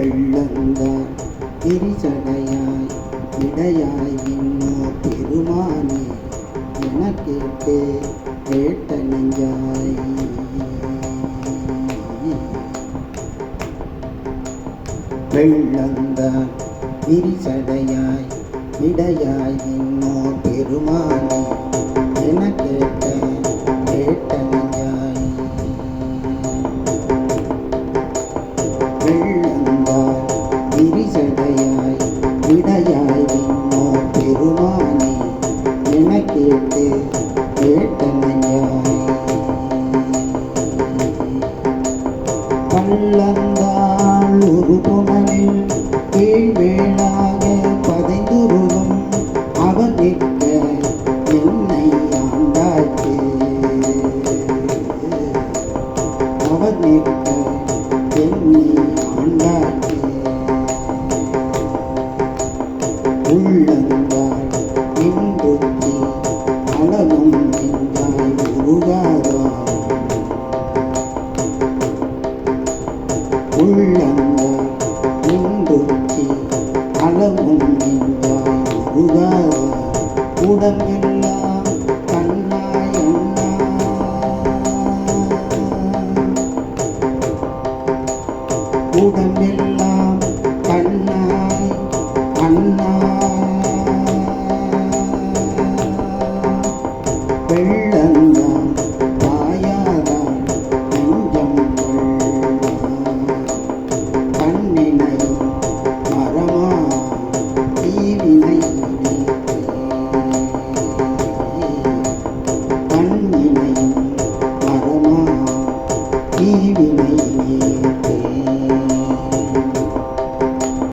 வெள்ளந்தான் திரிசடையாய் இடையாய் இன்னோ பெருமானே என கேட்டு கேட்ட நெஞ்சாய். வெள்ளந்தான் விரிசடையாய் இடையாய் இன்னோ பெருமானே என கேட்ட என கேட்டு பள்ளந்தாள் ஒரு புனலில் கீழ்வேளாக பதைந்துருவும் அவன் நிற்க என்னை ஆண்டாச்சு அவர் நிற்க என்னை ஆண்டாச்சு உள்ளந்தாள் இன்புத்தி உள்ளந்தாய் இன்புத்தி அளவும் நெஞ்சாய்